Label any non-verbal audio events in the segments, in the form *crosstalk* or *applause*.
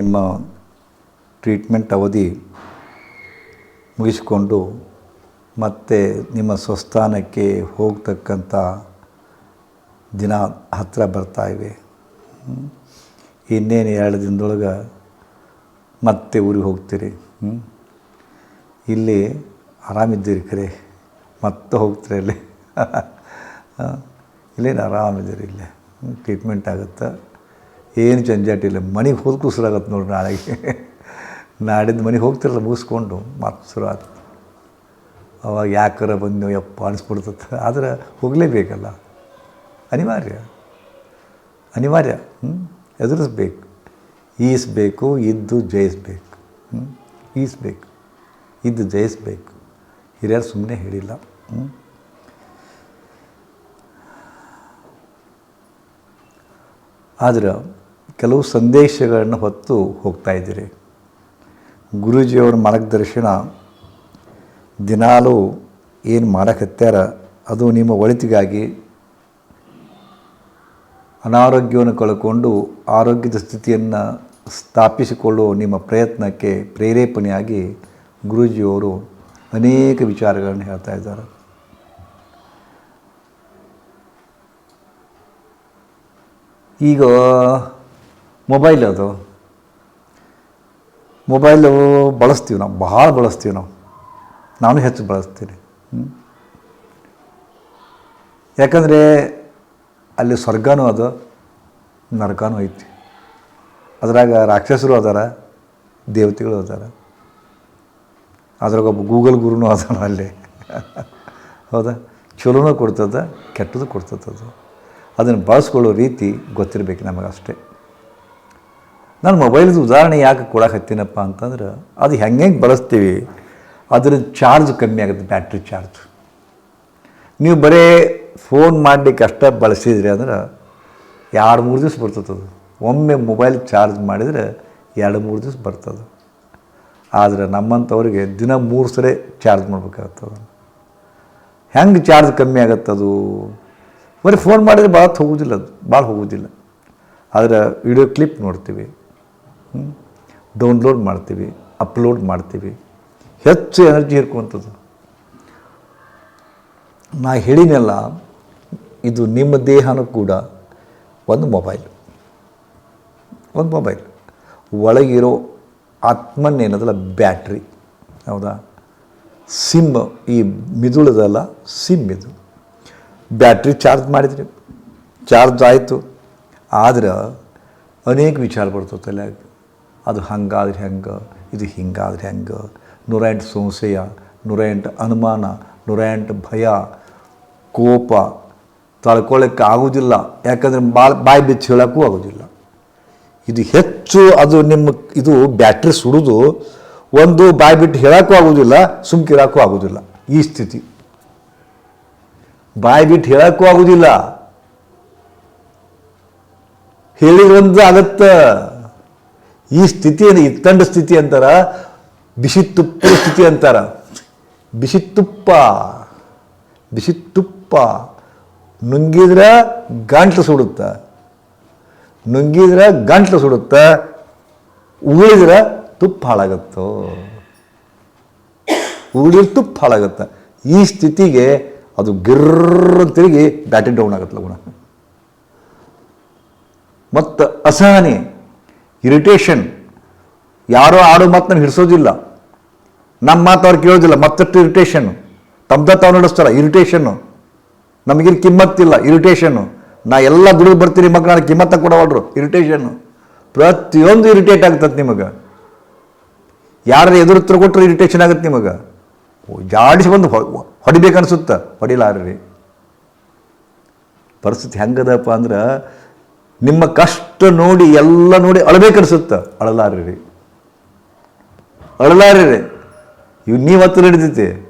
ನಿಮ್ಮ ಟ್ರೀಟ್ಮೆಂಟ್ ಅವಧಿ ಮುಗಿಸಿಕೊಂಡು ಮತ್ತೆ ನಿಮ್ಮ ಸ್ವಸ್ಥಾನಕ್ಕೆ ಹೋಗ್ತಕ್ಕಂಥ ದಿನ ಹತ್ತಿರ ಬರ್ತಾ ಇವೆ. ಇನ್ನೇನು ಎರಡು ದಿನದೊಳಗೆ ಮತ್ತೆ ಊರಿಗೆ ಹೋಗ್ತೀರಿ. ಇಲ್ಲಿ ಆರಾಮಿದ್ದೀರಿ ಕರೆ ಮತ್ತೆ ಹೋಗ್ತೀರಿ ಅಲ್ಲಿ. *laughs* ಇಲ್ಲೇನು ಆರಾಮಿದ್ದೀರಿ ಇಲ್ಲೇ. ಟ್ರೀಟ್ಮೆಂಟ್ ಆಗುತ್ತೆ? ಏನು ಜಂಜಾಟ ಇಲ್ಲ. ಮನೆಗೆ ಹೋದ ಶುರುವಾಗತ್ತೆ ನೋಡಿ ನಾಳೆಗೆ ನಾಡಿದ್ದು ಮನೆಗೆ ಹೋಗ್ತಿರಲ್ಲ ಮುಗಿಸ್ಕೊಂಡು ಮತ್ತೆ ಶುರು ಆಯ್ತು ಅವಾಗ ಯಾಕರ ಬಂದು ಯಪ್ಪ ಅನಿಸ್ಬಿಡ್ತದೆ ಆದರೆ ಹೋಗಲೇಬೇಕಲ್ಲ. ಅನಿವಾರ್ಯ. ಅನಿವಾರ್ಯ. ಹ್ಞೂ ಎದುರಿಸ್ಬೇಕು. ಈಸ್ಬೇಕು, ಇದ್ದು ಜಯಿಸ್ಬೇಕು. ಹ್ಞೂ ಈಸ್ಬೇಕು. ಇದ್ದು ಜಯಿಸ್ಬೇಕು. ಹಿರಿಯರು ಸುಮ್ಮನೆ ಹೇಳಿಲ್ಲ. ಹ್ಞೂ ಆದರೆ ಕೆಲವು ಸಂದೇಶಗಳನ್ನು ಹೊತ್ತು ಹೋಗ್ತಾ ಇದ್ದೀರಿ. ಗುರೂಜಿಯವರ ಮಾರ್ಗದರ್ಶನ ದಿನಾಲೂ ಏನು ಮಾಡಕತ್ಯಾರ, ಅದು ನಿಮ್ಮ ಒಳಿತಿಗಾಗಿ ಅನಾರೋಗ್ಯವನ್ನು ಕಳ್ಕೊಂಡು ಆರೋಗ್ಯದ ಸ್ಥಿತಿಯನ್ನು ಸ್ಥಾಪಿಸಿಕೊಳ್ಳುವ ನಿಮ್ಮ ಪ್ರಯತ್ನಕ್ಕೆ ಪ್ರೇರೇಪಣೆಯಾಗಿ ಗುರುಜಿಯವರು ಅನೇಕ ವಿಚಾರಗಳನ್ನು ಹೇಳ್ತಾ ಇದ್ದಾರೆ. ಈಗ ಮೊಬೈಲ್ ಅದು. ಮೊಬೈಲು ಬಳಸ್ತೀವಿ ನಾವು ಭಾಳ ಬಳಸ್ತೀವಿ ನಾವು. ನಾನು ಹೆಚ್ಚು ಬಳಸ್ತೀನಿ. ಯಾಕಂದರೆ ಅಲ್ಲಿ ಸ್ವರ್ಗನೂ ಅದು, ನರಕನೂ ಐತಿ. ಅದ್ರಾಗ ರಾಕ್ಷಸರು ಅದಾರ, ದೇವತೆಗಳು ಅದಾರ. ಅದ್ರಾಗ ಒಬ್ಬ ಗೂಗಲ್ ಗುರುನು ಅದಾನ ಅಲ್ಲಿ. ಹೌದಾ? ಚಲೋನೂ ಕೊಡ್ತದ, ಕೆಟ್ಟದು ಕೊಡ್ತದೆ ಅದು. ಅದನ್ನು ಬಳಸ್ಕೊಳ್ಳೋ ರೀತಿ ಗೊತ್ತಿರಬೇಕು ನಮಗೆ ಅಷ್ಟೇ ನಾನು ಮೊಬೈಲ್ದು ಉದಾಹರಣೆ ಯಾಕೆ ಕೊಡಕತ್ತೀನಪ್ಪ ಅಂತಂದ್ರೆ ಅದು ಹೆಂಗೆ ಹೆಂಗೆ ಬಳಸ್ತೀವಿ, ಅದ್ರ ಚಾರ್ಜ್ ಕಮ್ಮಿ ಆಗುತ್ತೆ, ಬ್ಯಾಟ್ರಿ ಚಾರ್ಜ್. ನೀವು ಬರೀ ಫೋನ್ ಮಾಡಲಿಕ್ಕೆ ಅಷ್ಟೇ ಬಳಸಿದ್ರಿ ಅಂದ್ರೆ ಎರಡು ಮೂರು ದಿವಸ ಬರ್ತದೆ ಅದು. ಒಮ್ಮೆ ಮೊಬೈಲ್ ಚಾರ್ಜ್ ಮಾಡಿದರೆ ಎರಡು ಮೂರು ದಿವಸ ಬರ್ತದೆ. ಆದರೆ ನಮ್ಮಂಥವ್ರಿಗೆ ದಿನ ಮೂರು ಸರಿ ಚಾರ್ಜ್ ಮಾಡ್ಬೇಕಾಗ್ತದೆ ಹೆಂಗೆ ಚಾರ್ಜ್ ಕಮ್ಮಿ ಆಗತ್ತದು ಬರೀ ಫೋನ್ ಮಾಡಿದರೆ ಭಾಳ ಹೋಗೋದಿಲ್ಲ ಅದು, ಭಾಳ ಹೋಗೋದಿಲ್ಲ. ಆದರೆ ವಿಡಿಯೋ ಕ್ಲಿಪ್ ನೋಡ್ತೀವಿ. ಡೌನ್ಲೋಡ್ ಮಾಡ್ತೀವಿ ಅಪ್ಲೋಡ್ ಮಾಡ್ತೀವಿ. ಹೆಚ್ಚು ಎನರ್ಜಿ ಇರ್ಕೊಂಥದ್ದು ನಾ ಹೇಳಿನಲ್ಲ ಇದು ನಿಮ್ಮ ದೇಹನೂ ಕೂಡ ಒಂದು ಮೊಬೈಲ್ ಒಂದು ಮೊಬೈಲ್ ಒಳಗಿರೋ ಆತ್ಮನ್ನೇನದಲ್ಲ ಬ್ಯಾಟ್ರಿ. ಹೌದಾ? ಸಿಮ್ ಈ ಮಿದುಳದಲ್ಲ ಸಿಮ್ ಇದು. ಬ್ಯಾಟ್ರಿ ಚಾರ್ಜ್ ಮಾಡಿದ್ರಿ. ಚಾರ್ಜ್ ಆಯಿತು. ಆದ್ರೆ ಅನೇಕ ವಿಚಾರ ಬರ್ತದೆ ತಲೆಯಾಗ. ಅದು ಹಂಗಾದ್ರೆ ಹೆಂಗೆ? ಇದು ಹಿಂಗಾದ್ರೆ ಹೆಂಗೆ? ನೂರ ಎಂಟು ಸಂಶಯ ನೂರ ಎಂಟು ಅನುಮಾನ ನೂರ ಎಂಟು ಭಯ, ಕೋಪ ತಳ್ಕೊಳ್ಳೋಕ್ಕೆ ಆಗೋದಿಲ್ಲ. ಯಾಕಂದರೆ ಬಾಳ್ ಬಾಯಿ ಬಿಚ್ಚಿ ಹೇಳೋಕ್ಕೂ ಆಗೋದಿಲ್ಲ. ಇದು ಹೆಚ್ಚು ಅದು ನಿಮ್ಮ ಇದು ಬ್ಯಾಟ್ರಿ ಸುಡಿದು ಒಂದು ಬಾಯಿ ಬಿಟ್ಟು ಹೇಳೋಕ್ಕೂ ಆಗೋದಿಲ್ಲ, ಸುಮ್ಕಿರೋಕ್ಕೂ ಆಗೋದಿಲ್ಲ. ಈ ಸ್ಥಿತಿ. ಬಾಯಿ ಬಿಟ್ಟು ಹೇಳೋಕ್ಕೂ ಆಗೋದಿಲ್ಲ. ಹೇಳಿದ್ರಂದ್ರೆ ಆಗತ್ತ. ಈ ಸ್ಥಿತಿಯನ್ನು ಇತ್ತಂಡ ಸ್ಥಿತಿ ಅಂತಾರ? ಬಿಸಿ ತುಪ್ಪದ ಸ್ಥಿತಿ ಅಂತಾರ. ಬಿಸಿ ತುಪ್ಪ ಬಿಸಿ ತುಪ್ಪ ನುಂಗಿದ್ರೆ ಗಂಟ್ಲು ಸುಡುತ್ತ. ನುಂಗಿದ್ರೆ ಗಂಟ್ಲು ಸುಡುತ್ತ. ಉಳಿದ್ರೆ ತುಪ್ಪ ಹಾಳಾಗತ್ತೋ? ಉಳಿದ್ರೆ ತುಪ್ಪ ಹಾಳಾಗತ್ತ. ಈ ಸ್ಥಿತಿಗೆ ಅದು ಗಿರ್ರ ತಿರುಗಿ ಬ್ಯಾಟ್ರಿ ಡೌನ್ ಆಗತ್ತಲ್ಲ ಗುಣ. ಮತ್ತು ಅಸಹನೆ. ಇರಿಟೇಷನ್. ಯಾರೋ ಆಡೋ ಮಾತನ್ನ ಹಿಡಿಸೋದಿಲ್ಲ. ನಮ್ಮ ಮಾತು ಅವ್ರು ಕೇಳೋದಿಲ್ಲ, ಮತ್ತಷ್ಟು ಇರಿಟೇಷನ್ನು ತಮ್ಮದ ತಾವು ನಡೆಸ್ತಾರ? ಇರಿಟೇಷನ್ನು ನಮಗಿಲ್ಲಿ ಕಿಮ್ಮತ್ತಿಲ್ಲ ಇರಿಟೇಷನ್ನು ನಾ ಎಲ್ಲ ದುಡಿದು ಬರ್ತೀನಿ ಮಕ್ಕಳು ನಾನು ಕಿಮ್ಮತ್ತ ಕೊಡವಾಡ್ರು ಇರಿಟೇಷನ್ನು ಪ್ರತಿಯೊಂದು ಇರಿಟೇಟ್ ಆಗ್ತದೆ ನಿಮಗೆ. ಯಾರು ಎದುರು ಉತ್ತರ ಕೊಟ್ಟರು ಇರಿಟೇಷನ್ ಆಗುತ್ತೆ ನಿಮಗೆ. ಜಾಡಿಸಿ ಬಂದು ಹೊಡಿಬೇಕನ್ಸುತ್ತೆ? ಹೊಡಿಲಾರ್ರಿ. ಪರಿಸ್ಥಿತಿ ಹೆಂಗದಪ್ಪ ಅಂದ್ರೆ ನಿಮ್ಮ ಕಷ್ಟ ನೋಡಿ ಎಲ್ಲ ನೋಡಿ ಅಳಬೇಕನ್ಸುತ್ತ? ಅಳಲಾರ್ರಿ. ಅಳಲಾರ್ರಿ. ಇವ್ ನೀವು ಹತ್ರ ಹಿಡಿದೈತಿ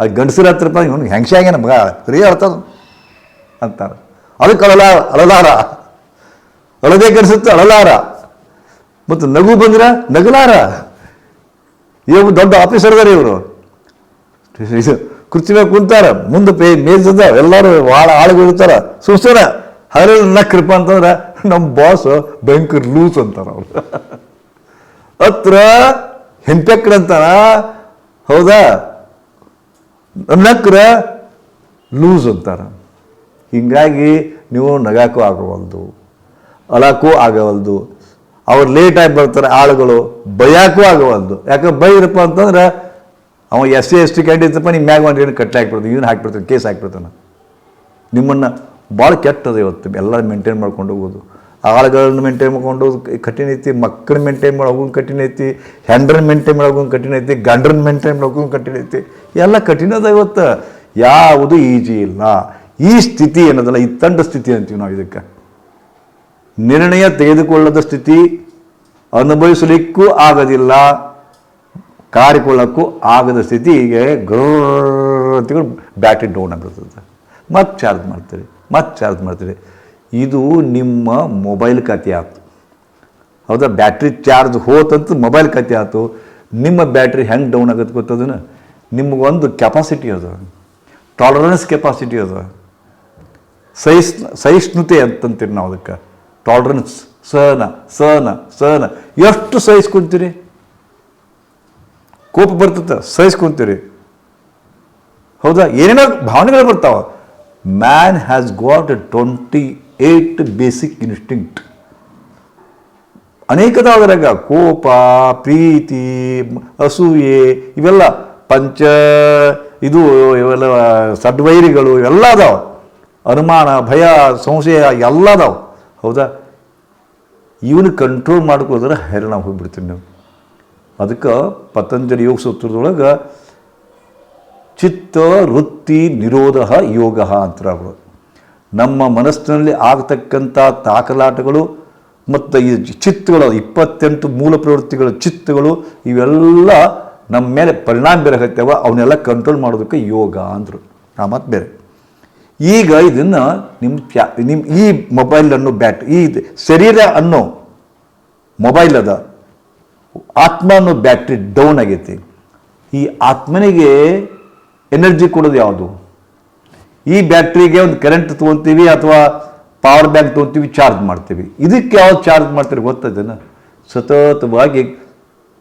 ಆ ಗಂಡಸರ ಹತ್ರಪ್ಪ ಇವನು ಹೆಂಗ್ಸೆ ನಮ್ಗೆ ಮಗ? ಅರ್ಥ ಅಳ್ತದ ಅಂತಾರೆ. ಅದಕ್ಕೆ ಅಳಲ, ಅಳಲಾರ. ಅಳಬೇಕನ್ಸುತ್ತೆ, ಅಳಲಾರ. ಮತ್ತು ನಗು ಬಂದ್ರೆ ನಗಲಾರ. ಇವರು ದೊಡ್ಡ ಆಫೀಸರ್ ಅದಾರ ಇವರು. ಕುರ್ಚಿ ಮೇಲೆ ಕುಂತಾರ, ಮುಂದೆ ಪೇ ಮೇಲ್ಸದ ಎಲ್ಲರೂ ಭಾಳ ಆಳುಗಳು ಇರ್ತಾರ ಸುಸ್ತಾರ ಹಗಲೆಲ್ಲ ನಕ್ರಪ್ಪ ಅಂತಂದ್ರೆ ನಮ್ಮ ಬಾಸ್ ಭಯಂಕರ ಲೂಸ್ ಅಂತಾರ ಅವ್ರು. ಹತ್ರ ಹೆಂಪೆಕ್ರಂತಾನ ಹೌದಾ? ನಕ್ರ ಲೂಸ್ ಅಂತಾರ. ಹೀಗಾಗಿ ನೀವು ನಗಾಕೂ ಆಗವಲ್ದು. ಅಳಕ್ಕೂ ಆಗವಲ್ದು. ಅವ್ರು ಲೇಟಾಗಿ ಬರ್ತಾರೆ ಆಳುಗಳು, ಬೈಯಾಕೂ ಆಗವಲ್ದು. ಯಾಕೆ ಬೈರಪ್ಪ ಅಂತಂದ್ರೆ ಅವ ಎಸ್ ಸಿ ಎಸ್ ಟಿ ಕ್ಯಾಂಡಿಡೇಟ್ಸಪ್ಪ ನಿಮ್ಮ ಮ್ಯಾಗ ಒಂದು ಏನು ಕಟ್ಟಲೆ ಹಾಕ್ಬಿಡ್ತಾನೆ ಇವನು ಹಾಕ್ಬಿಡ್ತಾನೆ, ಕೇಸ್ ಹಾಕ್ಬಿಡ್ತಾನೆ. ನಿಮ್ಮನ್ನು ಭಾಳ ಕೆಟ್ಟದ ಇವತ್ತು. ಎಲ್ಲ ಮೇಂಟೈನ್ ಮಾಡ್ಕೊಂಡು ಹೋಗೋದು. ಆಳುಗಳನ್ನ ಮೇಂಟೈನ್ ಮಾಡ್ಕೊಂಡು ಕಠಿಣ ಐತಿ, ಮಕ್ಕಳನ್ನ ಮೇಂಟೈನ್ ಮಾಡೋದು ಕಠಿಣ ಐತಿ ಹೆಂಡ್ರನ್ನ ಮೇಂಟೈನ್ ಮಾಡೋದು ಕಠಿಣ ಐತಿ, ಗಂಡ್ರನ್ನ ಮೇಂಟೈನ್ ಮಾಡೋದು ಕಠಿಣ ಐತಿ. ಎಲ್ಲ ಕಠಿಣದ ಇವತ್ತು. ಯಾವುದು ಈಜಿ ಇಲ್ಲ. ಈ ಸ್ಥಿತಿ ಏನದಲ್ಲ, ಈ ತಂಡ ಸ್ಥಿತಿ ಅಂತೀವಿ ನಾವು ಇದಕ್ಕೆ. ನಿರ್ಣಯ ತೆಗೆದುಕೊಳ್ಳದ ಸ್ಥಿತಿ ಅನುಭವಿಸಲಿಕ್ಕೂ ಆಗೋದಿಲ್ಲ, ಕಾರಿಕೊಳ್ಳೋಕ್ಕೂ ಆಗದ ಸ್ಥಿತಿ ಹೀಗೆ ಗ್ರಂತಿಗಳು ಬ್ಯಾಟ್ರಿ ಡೌನ್ ಆಗಿರ್ತದೆ ಮತ್ತೆ ಚಾರ್ಜ್ ಮಾಡ್ತೀರಿ. ಮತ್ತೆ ಚಾರ್ಜ್ ಮಾಡ್ತೀರಿ ಇದು ನಿಮ್ಮ ಮೊಬೈಲ್ ಕತೆ ಆಯ್ತು. ಹೌದಾ? ಬ್ಯಾಟ್ರಿ ಚಾರ್ಜ್ ಹೋತಂತ ಮೊಬೈಲ್ ಕತೆ ಆಯ್ತು. ನಿಮ್ಮ ಬ್ಯಾಟ್ರಿ ಹೆಂಗೆ ಡೌನ್ ಆಗುತ್ತೆ ಗೊತ್ತದನ ನಿಮಗೊಂದು ಕೆಪಾಸಿಟಿ ಅದ. ಟಾಲರೆನ್ಸ್ ಕೆಪಾಸಿಟಿ ಅದ. ಸಹಿಸ್, ಸಹಿಷ್ಣುತೆ ಅಂತಂತೀರಿ ನಾವು ಅದಕ್ಕೆ. ಟಾಲರೆನ್ಸ್ ಸಹನ ಸಹನ ಸಹನ. ಎಷ್ಟು ಸಹಿಸ್ಕೊಂತೀರಿ? ಕೋಪ ಬರ್ತದೆ, ಸಹಿಸ್ಕೊಂತೀರಿ. ಹೌದಾ? ಏನೇನೋ ಭಾವನೆಗಳು ಬರ್ತಾವ. Man has got twenty eight basic instinct ಅನೇಕದಾದ್ರಾಗ ಕೋಪ, ಪ್ರೀತಿ, ಅಸೂಯೆ, ಇವೆಲ್ಲ ಪಂಚ, ಇದು, ಇವೆಲ್ಲ ಸಡ್ವೈರಿಗಳು ಇವೆಲ್ಲ ಅದಾವ. ಅನುಮಾನ, ಭಯ, ಸಂಶಯ ಎಲ್ಲ ಅದಾವ. ಹೌದಾ? ಇವನು ಕಂಟ್ರೋಲ್ ಮಾಡ್ಕೋದ್ರೆ ಹೈರಾಣ ಹೋಗ್ಬಿಡ್ತೀವಿ ನೀವು. ಅದಕ್ಕೆ ಪತಂಜಲಿ ಯೋಗ ಸೂತ್ರದೊಳಗೆ ಚಿತ್ತ, ವೃತ್ತಿ ನಿರೋಧ ಯೋಗ ಅಂತಾರೆ ಅವರು. ನಮ್ಮ ಮನಸ್ಸಿನಲ್ಲಿ ಆಗತಕ್ಕಂಥ ತಾಕಲಾಟಗಳು ಮತ್ತು ಈ ಚಿತ್ತಗಳು, ಇಪ್ಪತ್ತೆಂಟು ಮೂಲ ಪ್ರವೃತ್ತಿಗಳ, ಚಿತ್ತಗಳು, ಇವೆಲ್ಲ ನಮ್ಮ ಮೇಲೆ ಪರಿಣಾಮ ಬೀರಕತ್ತವ ಅವನ್ನೆಲ್ಲ ಕಂಟ್ರೋಲ್ ಮಾಡೋದಕ್ಕೆ ಯೋಗ ಅಂದರು. ಆ ಮತ್ತು ಬೇರೆ. ಈಗ ಇದನ್ನು ನಿಮ್ಮ ನಿಮ್ಮ ಈ ಮೊಬೈಲ್ ಅನ್ನೋ ಬ್ಯಾಟ್ ಈ ಶರೀರ ಅನ್ನೋ ಮೊಬೈಲ್ ಅದ, ಆತ್ಮ ಅನ್ನೋ ಬ್ಯಾಟ್ರಿ ಡೌನ್ ಆಗೈತಿ. ಈ ಆತ್ಮನಿಗೆ ಎನರ್ಜಿ ಕೊಡೋದು ಯಾವುದು? ಈ ಬ್ಯಾಟ್ರಿಗೆ ಒಂದು ಕರೆಂಟ್ ತೊಗೊತೀವಿ ಅಥವಾ ಪವರ್ ಬ್ಯಾಂಕ್ ತೊಗೊತೀವಿ ಚಾರ್ಜ್ ಮಾಡ್ತೀವಿ. ಇದಕ್ಕೆ ಯಾವ್ದು ಚಾರ್ಜ್ ಮಾಡ್ತೀರಿ ಗೊತ್ತದೇನ ಸತತವಾಗಿ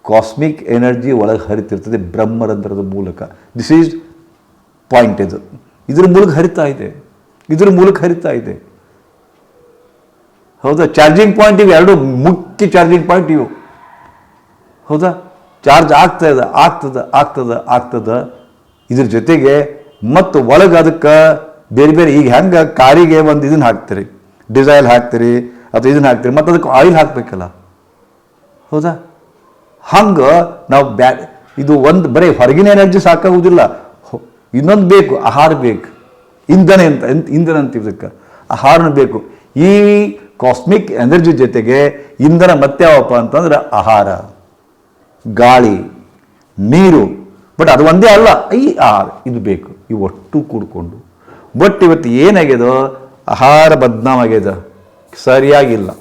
ಕಾಸ್ಮಿಕ್ ಎನರ್ಜಿ ಒಳಗೆ ಹರಿತಿರ್ತದೆ ಬ್ರಹ್ಮರಂಧ್ರದ ಮೂಲಕ. ದಿಸ್ ಈಸ್ ಪಾಯಿಂಟ್ ಇದು. ಇದ್ರ ಮೂಲಕ ಹರಿತಾ ಇದೆ. ಇದ್ರ ಮೂಲಕ ಹರಿತಾ ಇದೆ. ಹೌದಾ? ಚಾರ್ಜಿಂಗ್ ಪಾಯಿಂಟ್ ಇವು ಎರಡು ಮುಖ್ಯ ಚಾರ್ಜಿಂಗ್ ಪಾಯಿಂಟ್ ಇವು. ಹೌದಾ? ಚಾರ್ಜ್ ಆಗ್ತಾ ಇದೆ, ಆಗ್ತದ ಆಗ್ತದ ಆಗ್ತದ. ಇದ್ರ ಜೊತೆಗೆ ಮತ್ತು ಒಳಗೆ ಅದಕ್ಕೆ ಬೇರೆ ಬೇರೆ ಈಗ ಹೆಂಗೆ ಕಾರಿಗೆ ಒಂದು ಇದನ್ನ ಹಾಕ್ತೀರಿ? ಡಿಸೈಲ್ ಹಾಕ್ತೀರಿ ಅಥವಾ ಇದನ್ನ ಹಾಕ್ತೀರಿ? ಮತ್ತು ಅದಕ್ಕೆ ಆಯಿಲ್ ಹಾಕಬೇಕಲ್ಲ. ಹೌದಾ? ಹಂಗೆ ನಾವು ಬ್ಯಾ, ಇದು ಒಂದು ಬರೀ ಹೊರಗಿನ ಎನರ್ಜಿ ಸಾಕಾಗುವುದಿಲ್ಲ ಇನ್ನೊಂದು ಬೇಕು, ಆಹಾರ ಬೇಕು. ಇಂಧನ ಅಂತ ಇಂಧನ ಅಂತ ಇದಕ್ಕೆ. ಆಹಾರನೂ ಬೇಕು. ಈ ಕಾಸ್ಮಿಕ್ ಎನರ್ಜಿ ಜೊತೆಗೆ ಇಂಧನ ಮತ್ತೆ ಯಾವಪ್ಪ ಅಂತಂದ್ರೆ ಆಹಾರ. ಗಾಳಿ, ನೀರು. ಬಟ್ ಅದು ಒಂದೇ ಅಲ್ಲ. I R. ಇದು ಬೇಕು. ಇವು ಒಟ್ಟು ಕೂಡಿಕೊಂಡು. ಬಟ್ ಇವತ್ತು ಏನಾಗ್ಯದೋ? ಆಹಾರ ಬದನಾವಾಗ್ಯದ ಸರಿಯಾಗಿಲ್ಲ.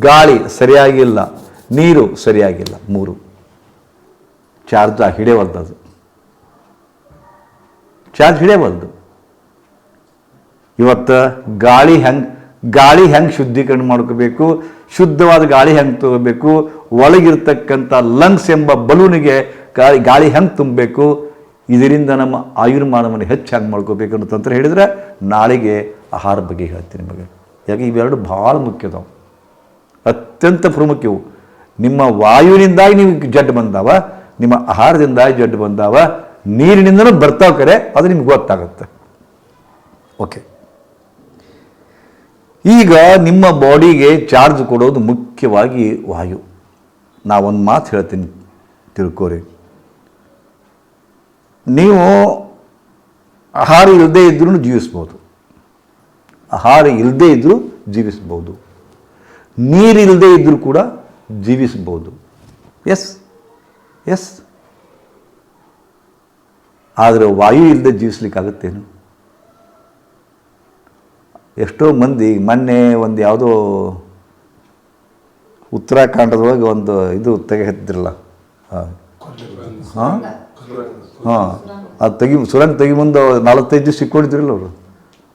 ಗಾಳಿ ಸರಿಯಾಗಿಲ್ಲ. ನೀರು ಸರಿಯಾಗಿಲ್ಲ. ಮೂರು. ಚಾರ್ಜ್ ಹಿಡಿಯವಲ್ದು ಅದು. ಚಾರ್ಜ್ ಹಿಡಿಯವಲ್ದು ಇವತ್ತು ಗಾಳಿ ಹೆಂಗೆ ಗಾಳಿ ಹೆಂಗೆ ಶುದ್ಧೀಕರಣ ಮಾಡ್ಕೋಬೇಕು? ಶುದ್ಧವಾದ ಗಾಳಿ ಹೆಂಗೆ ತಗೋಬೇಕು? ಒಳಗಿರ್ತಕ್ಕಂಥ ಲಂಗ್ಸ್ ಎಂಬ ಬಲೂನಿಗೆ ಗಾಳಿ ಗಾಳಿ ಹೆಂಗೆ ತುಂಬಬೇಕು? ಇದರಿಂದ ನಮ್ಮ ಆಯುರ್ಮಾನವನ್ನು ಹೆಚ್ಚು ಹೆಂಗೆ ಮಾಡ್ಕೋಬೇಕು ಅನ್ನೋ ತಂತ್ರ ಹೇಳಿದ್ರೆ ನಾಳೆಗೆ ಆಹಾರ ಬಗ್ಗೆ ಹೇಳ್ತೀನಿ ನಿಮಗೆ. ಯಾಕೆ, ಇವೆರಡು ಭಾಳ ಮುಖ್ಯದವು. ಅತ್ಯಂತ ಪ್ರಮುಖವು ನಿಮ್ಮ ವಾಯುವಿನಿಂದಾಗಿ ನೀವು ಜಡ್ಡು ಬಂದಾವ, ನಿಮ್ಮ ಆಹಾರದಿಂದಾಗಿ ಜಡ್ಡು ಬಂದಾವ, ನೀರಿನಿಂದನೂ ಬರ್ತಾವ ಕರೆ, ಅದು ನಿಮ್ಗೆ ಗೊತ್ತಾಗುತ್ತೆ. ಓಕೆ. ಈಗ ನಿಮ್ಮ ಬಾಡಿಗೆ ಚಾರ್ಜ್ ಕೊಡೋದು ಮುಖ್ಯವಾಗಿ ವಾಯು. ನಾವೊಂದು ಮಾತು ಹೇಳ್ತೀನಿ ತಿಳ್ಕೊರಿ. ನೀವು ಆಹಾರ ಇಲ್ಲದೆ ಇದ್ರೂ ಜೀವಿಸ್ಬೋದು. ಆಹಾರ ಇಲ್ಲದೆ ಇದ್ದರೂ ಜೀವಿಸ್ಬೋದು. ನೀರಿಲ್ಲದೆ ಇದ್ದರೂ ಕೂಡ ಜೀವಿಸ್ಬೋದು. ಎಸ್ ಎಸ್ ಆದರೆ ವಾಯು ಇಲ್ಲದೆ ಜೀವಿಸ್ಲಿಕ್ಕಾಗತ್ತೇನು? ಎಷ್ಟೋ ಮಂದಿ ಮೊನ್ನೆ ಒಂದು ಯಾವುದೋ ಉತ್ತರಾಖಂಡದೊಳಗೆ ಒಂದು ಇದು ತೆಗೆದಿದ್ರಲ್ಲ ಹಾಂ ಹಾಂ, ಅದು ತೆಗಿ, ಸುರಂಗ ತೆಗಿ ಮುಂದೆ ನಾಲ್ವತ್ತೈದು ದಿವಸ ಸಿಕ್ಕೊಂಡಿದ್ರಲ್ಲ ಅವರು.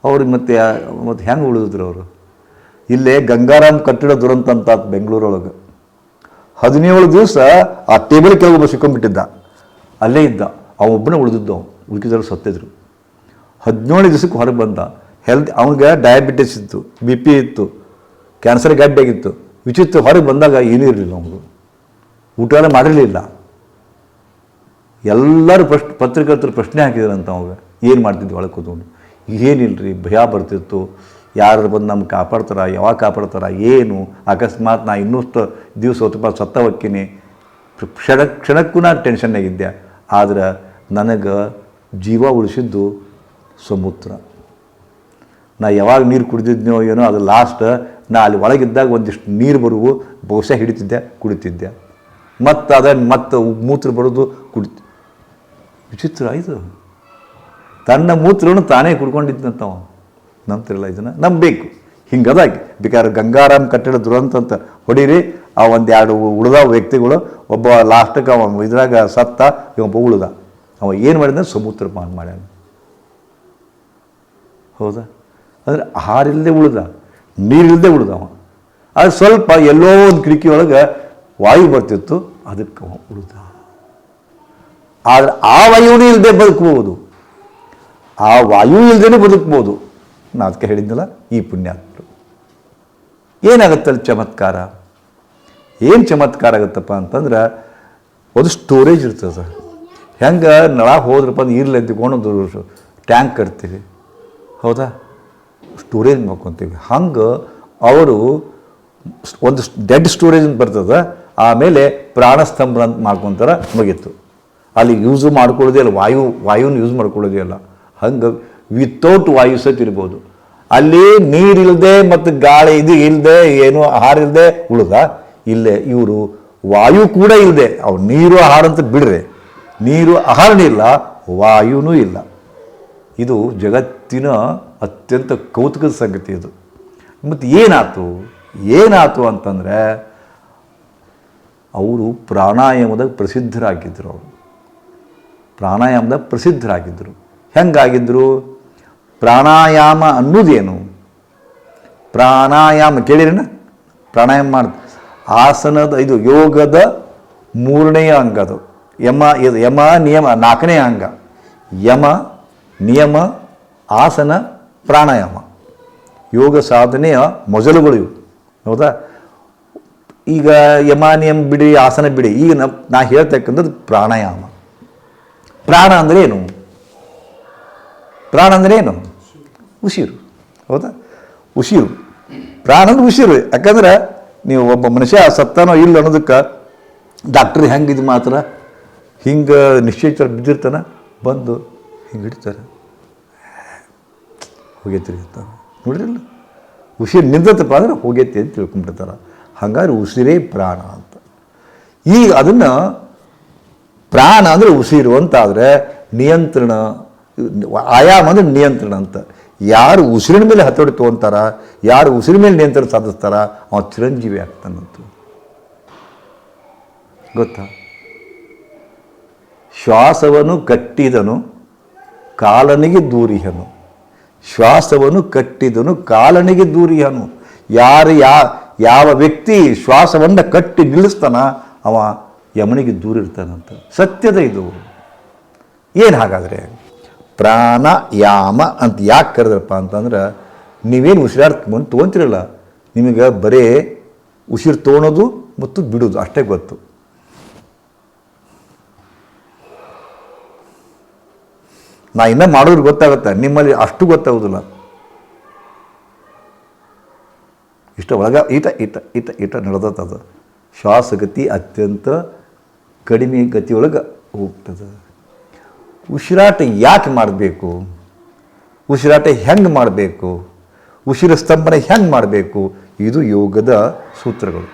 ಅವ್ರಿಗೆ ಮತ್ತೆ ಮತ್ತೆ ಹೆಂಗೆ ಉಳಿದಿದ್ರು ಅವರು? ಇಲ್ಲೇ ಗಂಗಾರಾಮ್ ಕಟ್ಟಡ ದುರಂತ ಅಂತ ಬೆಂಗಳೂರೊಳಗೆ. ಹದಿನೇಳು ದಿವಸ ಆ ಟೇಬಲ್ ಕೆಳಗೆ ಒಬ್ಬ ಸಿಕ್ಕೊಂಡ್ಬಿಟ್ಟಿದ್ದ. ಅಲ್ಲೇ ಇದ್ದ. ಅವನೊಬ್ಬನೇ ಉಳಿದಿದ್ದು ಅವ್ನು. ಉಳ್ಕಿದ್ರು ಸತ್ತಿದ್ರು. ಹದಿನೇಳು ದಿವಸಕ್ಕೆ ಹೊರಗೆ ಬಂದ. ಹೆಲ್ತ್, ಅವನಿಗೆ ಡಯಾಬಿಟಿಸ್ ಇತ್ತು ಬಿ ಪಿ ಇತ್ತು ಕ್ಯಾನ್ಸರ್ ಗಡ್ಡೆಗಿತ್ತು ವಿಚಿತ್ರ ಹೊರಗೆ ಬಂದಾಗ ಏನೂ ಇರಲಿಲ್ಲ ಅವನು ಊಟ ಮಾಡಿರಲಿಲ್ಲ. ಎಲ್ಲರೂ ಪ್ರಶ್ನೆ ಪತ್ರಿಕರ್ತರು ಪ್ರಶ್ನೆ ಹಾಕಿದಾರಂತ ಅವಾಗ. ಏನು ಮಾಡ್ತಿದ್ವಿ ಒಳಗೆ ಕೂತ್ಕೊಂಡು? ಏನಿಲ್ಲರಿ ಭಯ ಬರ್ತಿತ್ತು. ಯಾರು ಬಂದು ನಮ್ಗೆ ಕಾಪಾಡ್ತಾರ? ಯಾವಾಗ ಕಾಪಾಡ್ತಾರ? ಏನು? ಅಕಸ್ಮಾತ್ ನಾ ಇನ್ನೂಷ್ಟು ದಿವಸ ಹೊತ್ತಪ್ಪ ಸತ್ತ ಹೋಕ್ಕಿನಿ ಕ್ಷಣ, ಕ್ಷಣಕ್ಕೂ ನಾನು ಟೆನ್ಷನ್ನಾಗಿದ್ದೆ ಆದ್ರೆ ನನಗೆ ಜೀವ ಉಳಿಸಿದ್ದು ಸಮುದ್ರ. ನಾ ಯಾವಾಗ ನೀರು ಕುಡಿದಿದ್ನೋ ಏನೋ ಅದು ಲಾಸ್ಟ್ ನಾ ಅಲ್ಲಿ ಒಳಗಿದ್ದಾಗ ಒಂದಿಷ್ಟು ನೀರು ಬರುವು ಬಹುಶಃ ಹಿಡಿತಿದ್ದೆ, ಕುಡಿತಿದ್ದೆ. ಮತ್ತು ಅದನ್ನು ಮತ್ತೆ ಮೂತ್ರ ಬರೋದು ಕುಡಿ ವಿಚಿತ್ರ ಇದು. ತನ್ನ ಮೂತ್ರವನ್ನು ತಾನೇ ಕುಡ್ಕೊಂಡಿದ್ದಂತವ ನಂಬ್ತಿರಲ್ಲ ಇದನ್ನು? ನಂಬಬೇಕು. ಹಿಂಗದಾಗಿ. ಬೇಕಾದ್ರೆ ಗಂಗಾರಾಮ್ ಕಟ್ಟಡ ದುರಂತ ಅಂತ ಹೊಡೀರಿ. ಆ ಒಂದು ಎರಡು ಉಳಿದ ವ್ಯಕ್ತಿಗಳು, ಒಬ್ಬ ಲಾಸ್ಟಕ್ಕೆ ಅವ ಇದ್ರಾಗ ಸತ್ತ ಇವೊಬ್ಬ ಉಳ್ದ. ಅವ ಏನು ಮಾಡಿದ ಸಮುದ್ರ ಪಾನ ಮಾಡ್ಯಾನ. ಹೌದಾ? ಅಂದರೆ ಆಹಾರಿಲ್ಲದೆ ಉಳ್ದ. ನೀರಿಲ್ಲದೆ ಉಳ್ದ ಅವ. ಅದು ಸ್ವಲ್ಪ ಎಲ್ಲೋ ಒಂದು ಕಿಟಕಿ ಒಳಗೆ ವಾಯು ಬರ್ತಿತ್ತು, ಅದಕ್ಕೆ ಅವ ಉಳ್ದ. ಆದರೆ ಆ ವಾಯುವನ್ನು ಇಲ್ಲದೆ ಬದುಕಬಹುದು ಆ ವಾಯು ಇಲ್ಲದೇ ಬದುಕ್ಬೋದು. ನಾ ಅದಕ್ಕೆ ಹೇಳಿದ್ನಲ್ಲ, ಈ ಪುಣ್ಯಾತ್ಮರು. ಏನಾಗುತ್ತೆ ಚಮತ್ಕಾರ? ಏನು ಚಮತ್ಕಾರ ಆಗುತ್ತಪ್ಪ ಅಂತಂದ್ರೆ ಒಂದು ಸ್ಟೋರೇಜ್ ಇರ್ತದೆ ಹೆಂಗೆ ನಳ ಹೋದ್ರಪ್ಪ ಅಂದ್ರೆ ಇರ್ಲಿ ಅಂತಿಕೊಂಡು ಟ್ಯಾಂಕ್ ಕಟ್ತೀವಿ. ಹೌದಾ? ಸ್ಟೋರೇಜ್ ಮಾಡ್ಕೊತೀವಿ. ಹಂಗೆ ಅವರು ಒಂದು ಡೆಡ್ ಸ್ಟೋರೇಜ್ ಅಂತ ಬರ್ತದೆ, ಆಮೇಲೆ ಪ್ರಾಣಸ್ತಂಭ ಅಂತ ಮಾಡ್ಕೊತಾರೆ ಮುಗೀತು. ಅಲ್ಲಿ ಯೂಸು ಮಾಡ್ಕೊಳ್ಳೋದೇ ಅಲ್ಲ ವಾಯು, ವಾಯುನ ಯೂಸ್ ಮಾಡ್ಕೊಳ್ಳೋದೇ ಅಲ್ಲ ಹಂಗೆ ವಿತೌಟ್ ವಾಯು ಸತ್ ಇರ್ಬೋದು. ಅಲ್ಲಿ ನೀರಿಲ್ಲದೆ ಮತ್ತು ಗಾಳಿ ಇದು ಇಲ್ಲದೆ ಏನು ಆಹಾರ ಇಲ್ಲದೆ ಉಳ್ದ, ಇಲ್ಲೇ ಇವರು ವಾಯು ಕೂಡ ಇಲ್ಲದೆ ಅವ್ರು ನೀರು, ಆಹಾರ ಅಂತ ಬಿಡ್ರೆ, ನೀರು, ಆಹಾರನೂ ಇಲ್ಲ, ವಾಯುನೂ ಇಲ್ಲ. ಇದು ಜಗತ್ತಿನ ಅತ್ಯಂತ ಕೌತುಕದ ಸಂಗತಿ ಇದು. ಮತ್ತು ಏನಾಯ್ತು ಏನಾಯ್ತು ಅಂತಂದರೆ, ಅವರು ಪ್ರಾಣಾಯಾಮದಾಗ ಪ್ರಸಿದ್ಧರಾಗಿದ್ದರು ಅವರು. ಪ್ರಾಣಾಯಾಮದಾಗ ಪ್ರಸಿದ್ಧರಾಗಿದ್ದರು. ಹೆಂಗಾಗಿದ್ದರು? ಪ್ರಾಣಾಯಾಮ ಅನ್ನೋದೇನು ಪ್ರಾಣಾಯಾಮ ಕೇಳಿರೇನ? ಪ್ರಾಣಾಯಾಮ ಮಾಡಿದ ಆಸನದ ಇದು ಯೋಗದ ಮೂರನೆಯ ಅಂಗ ಅದು. ಯಮ, ಇದು ಯಮ, ನಿಯಮ, ನಾಲ್ಕನೇ ಅಂಗ. ಯಮ, ನಿಯಮ, ಆಸನ, ಪ್ರಾಣಾಯಾಮ. ಯೋಗ ಸಾಧನೆಯ ಮೊದಲುಗಳು ಇವು. ಹೌದಾ? ಈಗ ಯಮ, ನಿಯಮ ಬಿಡಿ, ಆಸನ ಬಿಡಿ. ಈಗ ನಾ ಹೇಳ್ತಕ್ಕಂಥದ್ದು ಪ್ರಾಣಾಯಾಮ. ಪ್ರಾಣ ಅಂದರೆ ಏನು? ಪ್ರಾಣ ಅಂದರೆ ಏನು? ಉಸಿರು. ಹೌದಾ? ಉಸಿರು. ಪ್ರಾಣ ಅಂದ್ರೆ ಉಸಿರು. ಯಾಕಂದ್ರೆ ನೀವು ಒಬ್ಬ ಮನುಷ್ಯ ಸತ್ತಾನೋ ಇಲ್ಲ ಅನ್ನೋದಕ್ಕೆ ಡಾಕ್ಟ್ರ್ ಹೆಂಗೆ ಇದು ಮಾತ್ರ ಹಿಂಗೆ ನಿಶ್ಚಯಿತರ ಬಿದ್ದಿರ್ತಾನೆ, ಬಂದು ಹಿಂಗೆ ಹಿಡಿತಾರೆ. ಹೋಗೈತ್ರಿ ಅಂತ. ನೋಡಿರಲ್ಲ? ಉಸಿರು ನಿಂದತಪ್ಪ ಅಂದ್ರೆ ಹೋಗೈತಿ ಅಂತ ತಿಳ್ಕೊಂಡ್ಬಿಡ್ತಾರೆ. ಹಾಗಾದ್ರೆ ಉಸಿರೇ ಪ್ರಾಣ ಅಂತ. ಈಗ ಅದನ್ನು ಪ್ರಾಣ ಅಂದರೆ ಉಸಿರು ಅಂತಾದರೆ ನಿಯಂತ್ರಣ, ಆಯಾಮ ಅಂದರೆ ನಿಯಂತ್ರಣ ಅಂತ. ಯಾರು ಉಸಿರಿನ ಮೇಲೆ ಹತೋಟಿ ತೊಗೊಂತಾರ, ಯಾರು ಉಸಿರಿನ ಮೇಲೆ ನಿಯಂತ್ರಣ ಸಾಧಿಸ್ತಾರ, ಅವ ಚಿರಂಜೀವಿ ಆಗ್ತಾನಂತ. ಗೊತ್ತಾ? ಶ್ವಾಸವನ್ನು ಕಟ್ಟಿದನು, ಕಾಲನಿಗೆ ದೂರಿಹನು. ಶ್ವಾಸವನ್ನು ಕಟ್ಟಿದನು, ಕಾಲನಿಗೆ ದೂರಿಹನು. ಯಾರು ಯಾ, ಯಾವ ವ್ಯಕ್ತಿ ಶ್ವಾಸವನ್ನು ಕಟ್ಟಿ ನಿಲ್ಲಿಸ್ತಾನ ಅವ ಯಮನಿಗೆ ದೂರ ಇರ್ತಾನಂತ. ಸತ್ಯದ ಇದು. ಏನು ಹಾಗಾದರೆ? ಪ್ರಾಣಾಯಾಮ ಅಂತ ಯಾಕೆ ಕರೆದ್ರಪ್ಪ ಅಂತಂದ್ರೆ, ನೀವೇನು ಉಸಿರಾಡ್ತ ಬಂದು ತೊಗೊಂತಿರಲ್ಲ, ನಿಮಗೆ ಬರೇ ಉಸಿರು ತೊಗೊಳೋದು ಮತ್ತು ಬಿಡೋದು, ಅಷ್ಟೇ ಗೊತ್ತು. ನಾ ಇನ್ನೂ ಮಾಡೋರು ಗೊತ್ತಾಗುತ್ತೆ, ನಿಮ್ಮಲ್ಲಿ ಅಷ್ಟು ಗೊತ್ತಾಗೋದಿಲ್ಲ. ಇಷ್ಟ ಒಳಗ ಈತ ಈತ ಈತ ಈತ ನಡೆದತ್ತದು ಶ್ವಾಸಗತಿ ಅತ್ಯಂತ ಕಡಿಮೆ ಗತಿಯೊಳಗೆ ಹೋಗ್ತದೆ. ಉಸಿರಾಟ ಯಾಕೆ ಮಾಡಬೇಕು? ಉಸಿರಾಟ ಹೆಂಗೆ ಮಾಡಬೇಕು? ಉಸಿರು ಸ್ತಂಭನ ಹೆಂಗೆ ಮಾಡಬೇಕು? ಇದು ಯೋಗದ ಸೂತ್ರಗಳು.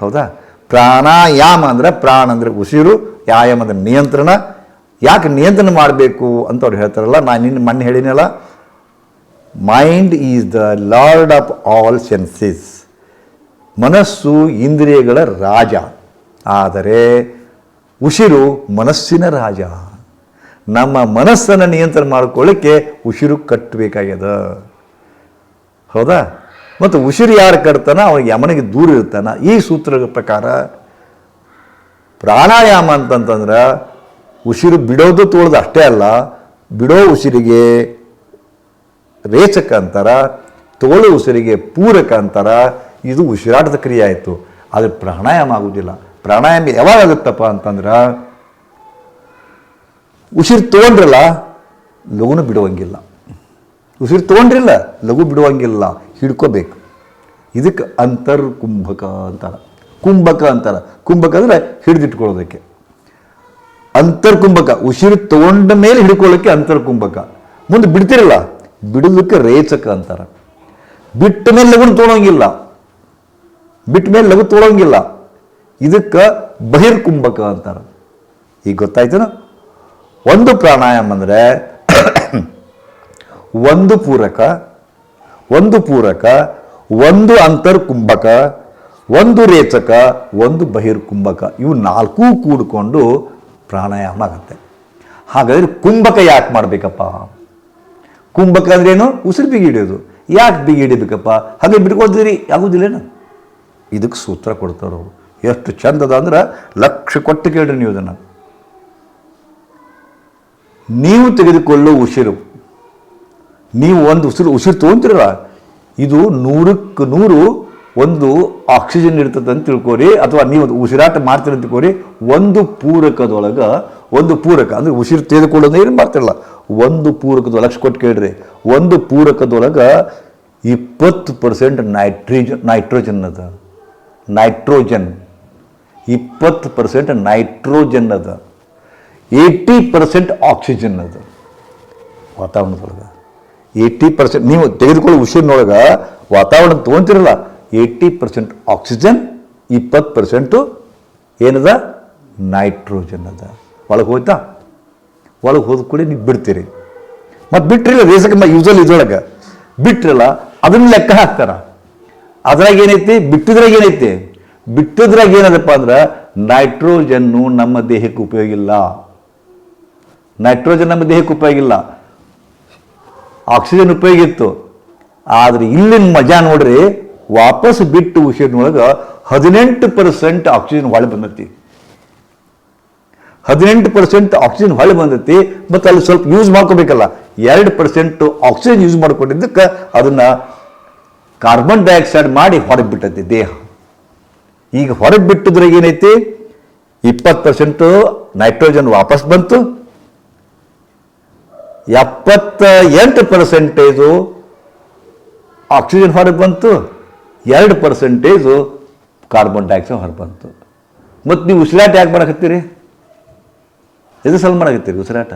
ಹೌದಾ? ಪ್ರಾಣಾಯಾಮ ಅಂದರೆ ಪ್ರಾಣ ಅಂದರೆ ಉಸಿರು ವ್ಯಾಯಾಮದ ನಿಯಂತ್ರಣ. ಯಾಕೆ ನಿಯಂತ್ರಣ ಮಾಡಬೇಕು ಅಂತ ಅವ್ರು ಹೇಳ್ತಾರಲ್ಲ ನಾನು ನಿನ್ನ ಮಣ್ಣು ಹೇಳಿನಲ್ಲ mind is the lord of all senses ಮನಸ್ಸು ಇಂದ್ರಿಯಗಳ ರಾಜ. ಆದರೆ ಉಸಿರು ಮನಸ್ಸಿನ ರಾಜ. ನಮ್ಮ ಮನಸ್ಸನ್ನು ನಿಯಂತ್ರಣ ಮಾಡ್ಕೊಳ್ಳಿಕ್ಕೆ ಉಸಿರು ಕಟ್ಟಬೇಕಾಗ್ಯದ ಹೌದಾ? ಮತ್ತು ಉಸಿರು ಯಾರು ಕಟ್ತಾನ ಅವನಿಗೆ ಯಮನಿಗೆ ದೂರ ಇರ್ತಾನ. ಈ ಸೂತ್ರದ ಪ್ರಕಾರ ಪ್ರಾಣಾಯಾಮ ಅಂತಂತಂದ್ರೆ ಉಸಿರು ಬಿಡೋದು ತೋಳ್ದು ಅಷ್ಟೇ ಅಲ್ಲ, ಬಿಡೋ ಉಸಿರಿಗೆ ರೇಚಕ ಅಂತಾರ, ತೋಳು ಉಸಿರಿಗೆ ಪೂರಕ ಅಂತಾರ, ಇದು ಉಸಿರಾಟದ ಕ್ರಿಯೆ ಆಯಿತು. ಆದರೆ ಪ್ರಾಣಾಯಾಮ ಆಗುವುದಿಲ್ಲ ಪ್ರಾಣಾಯಾಮ ಯಾವಾಗ ಆಗುತ್ತಪ್ಪ ಅಂತಂದ್ರೆ ಉಸಿರು ತೊಗೊಂಡ್ರಲ್ಲ ಲಗುನ ಬಿಡುವಂಗಿಲ್ಲ. ಉಸಿರು ತೊಗೊಂಡ್ರಿಲ್ಲ ಲಘು ಬಿಡುವಂಗಿಲ್ಲ, ಹಿಡ್ಕೋಬೇಕು. ಇದಕ್ಕೆ ಅಂತರ್ ಕುಂಭಕ ಅಂತಾರ. ಕುಂಭಕ ಅಂತಾರ. ಕುಂಭಕ ಅಂದರೆ ಹಿಡಿದಿಟ್ಕೊಳ್ಳೋದಕ್ಕೆ ಅಂತರ್ ಕುಂಭಕ ಉಸಿರು ತಗೊಂಡ ಮೇಲೆ ಹಿಡ್ಕೊಳ್ಳೋಕ್ಕೆ ಅಂತರ್ ಕುಂಭಕ ಮುಂದೆ ಬಿಡ್ತಿರಲ್ಲ ಬಿಡೋದಕ್ಕೆ ರೇಚಕ ಅಂತಾರ. ಬಿಟ್ಟ ಮೇಲೆ ಲಘುನ ತೊಗೊಳಂಗಿಲ್ಲ ಬಿಟ್ಟ ಮೇಲೆ ಲಘು ತೊಗೊಳಂಗಿಲ್ಲ ಇದಕ್ಕೆ ಬಹಿರ್ಕುಂಭಕ ಅಂತಾರೆ. ಈಗ ಗೊತ್ತಾಯ್ತೇನ? ಒಂದು ಪ್ರಾಣಾಯಾಮ ಅಂದರೆ *coughs* ಒಂದು ಪೂರಕ ಒಂದು ಪೂರಕ, ಒಂದು ಅಂತರ್ಕುಂಭಕ, ಒಂದು ರೇಚಕ, ಒಂದು ಬಹಿರ್ಕುಂಭಕ, ಇವು ನಾಲ್ಕೂ ಕೂಡಿಕೊಂಡು ಪ್ರಾಣಾಯಾಮ ಆಗುತ್ತೆ. ಹಾಗಾದ್ರೆ ಕುಂಭಕ ಯಾಕೆ ಮಾಡಬೇಕಪ್ಪ? ಕುಂಭಕ ಅಂದ್ರೇನು ಉಸಿರು ಬಿಗಿ ಹಿಡಿಯೋದು. ಯಾಕೆ ಬಿಗಿ ಹಿಡಿಬೇಕಪ್ಪ? ಹಾಗೆ ಬಿಟ್ಕೊಳ್ತೀರಿ? ಆಗೋದಿಲ್ಲೇನು? ಇದಕ್ಕೆ ಸೂತ್ರ ಕೊಡ್ತಾರೆ ಅವರು ಎಷ್ಟು ಚಂದದ ಅಂದ್ರೆ ಲಕ್ಷ ಕೊಟ್ಟು ಕೇಳ್ರಿ ನೀವು ಇದನ್ನು. ನೀವು ತೆಗೆದುಕೊಳ್ಳೋ ಉಸಿರು. ನೀವು ಒಂದು ಉಸಿರು ಉಸಿರು ತೊಗೊಂತೀರಲ್ಲ, ಇದು ನೂರಕ್ಕೆ ನೂರು ಒಂದು ಆಕ್ಸಿಜನ್ ಇರ್ತದೆ ಅಂತ ತಿಳ್ಕೊರಿ, ಅಥವಾ ನೀವು ಉಸಿರಾಟ ಮಾಡ್ತೀರಿ ಅಂತ ತಿಳ್ಕೊರಿ, ಒಂದು ಪೂರಕದೊಳಗೆ, ಒಂದು ಪೂರಕ ಅಂದರೆ ಉಸಿರು ತೆಗೆದುಕೊಳ್ಳೋದು ಏನು ಮಾಡ್ತಿರಲ್ಲ, ಒಂದು ಪೂರಕದ ಲಕ್ಷ ಕೊಟ್ಟು ಕೇಳ್ರಿ, ಒಂದು ಪೂರಕದೊಳಗೆ ಇಪ್ಪತ್ತು ಪರ್ಸೆಂಟ್ ನೈಟ್ರಿಜನ್ ನೈಟ್ರೋಜನ್ ಅದ. ನೈಟ್ರೋಜನ್ ಇಪ್ಪತ್ತು ಪರ್ಸೆಂಟ್ ನೈಟ್ರೋಜನ್ ಅದ. ಏಯ್ಟಿ ಪರ್ಸೆಂಟ್ ಆಕ್ಸಿಜನ್ ಅದ. ವಾತಾವರಣದೊಳಗೆ ಏಯ್ಟಿ ಪರ್ಸೆಂಟ್ ನೀವು ತೆಗೆದುಕೊಳ್ಳೋ ಉಸಿರಿನೊಳಗೆ ವಾತಾವರಣ ತೊಗೊಂತಿರಲ್ಲ ಏಯ್ಟಿ ಪರ್ಸೆಂಟ್ ಆಕ್ಸಿಜನ್ ಇಪ್ಪತ್ತು ಪರ್ಸೆಂಟು ಏನದ? ನೈಟ್ರೋಜನ್ ಅದ. ಒಳಗೆ ಹೋಯ್ತಾ? ಒಳಗೆ ಹೋದ ಕೂಡ ನೀವು ಬಿಡ್ತೀರಿ. ಮತ್ತು ಬಿಟ್ರಿಲ್ಲ ರೇಸಕ್ಕೆ ಯೂಸಲ್ ಇದ್ರೊಳಗೆ. ಬಿಟ್ರಲ್ಲ, ಅದನ್ನ ಲೆಕ್ಕ ಹಾಕ್ತಾರ. ಅದ್ರಾಗ ಏನೈತಿ? ಬಿಟ್ಟಿದ್ರಾಗ ಏನೈತಿ? ಬಿಟ್ಟಿದ್ರಾಗ ಏನದಪ್ಪ ಅಂದ್ರೆ ನೈಟ್ರೋಜನ್ನು ನಮ್ಮ ದೇಹಕ್ಕೆ ಉಪಯೋಗ ಇಲ್ಲ. ನೈಟ್ರೋಜನ್ ನಮ್ಮ ದೇಹಕ್ಕೆ ಉಪಯೋಗ ಇಲ್ಲ. ಆಕ್ಸಿಜನ್ ಉಪಯೋಗ ಇತ್ತು. ಆದ್ರೆ ಇಲ್ಲಿನ ಮಜಾ ನೋಡ್ರಿ, ವಾಪಸ್ ಬಿಟ್ಟು ಉಸಿರಿನೊಳಗೆ ಹದಿನೆಂಟು ಪರ್ಸೆಂಟ್ ಆಕ್ಸಿಜನ್ ಹೊಳೆ ಬಂದತಿ. ಹದಿನೆಂಟು ಪರ್ಸೆಂಟ್ ಆಕ್ಸಿಜನ್ ಹೊಳೆ ಬಂದತಿ, ಮತ್ತು ಅಲ್ಲಿ ಸ್ವಲ್ಪ ಯೂಸ್ ಮಾಡ್ಕೋಬೇಕಲ್ಲ. ಎರಡು ಪರ್ಸೆಂಟ್ ಆಕ್ಸಿಜನ್ ಯೂಸ್ ಮಾಡ್ಕೊಂಡಿದ್ದಕ್ಕೆ ಅದನ್ನು ಕಾರ್ಬನ್ ಡೈಆಕ್ಸೈಡ್ ಮಾಡಿ ಹೊರಗೆ ಬಿಟ್ಟತಿ ದೇಹ. ಈಗ ಹೊರಗೆ ಬಿಟ್ಟಿದ್ರೆ ಏನೈತಿ? ಇಪ್ಪತ್ತು ಪರ್ಸೆಂಟು ನೈಟ್ರೋಜನ್ ವಾಪಸ್ ಬಂತು. ಎಪ್ಪತ್ತ ಎಂಟು ಪರ್ಸೆಂಟೇಜು ಆಕ್ಸಿಜನ್ ಹೊರಗೆ ಬಂತು. ಎರಡು ಪರ್ಸೆಂಟೇಜು ಕಾರ್ಬನ್ ಡೈಆಕ್ಸೈಡ್ ಹೊರಗೆ ಬಂತು. ಮತ್ತು ನೀವು ಉಸಿರಾಟ ಯಾಕೆ ಮಾಡಕತ್ತೀರಿ? ಎದು ಸಲ ಮಾಡಕತ್ತೀರಿ ಉಸಿರಾಟ?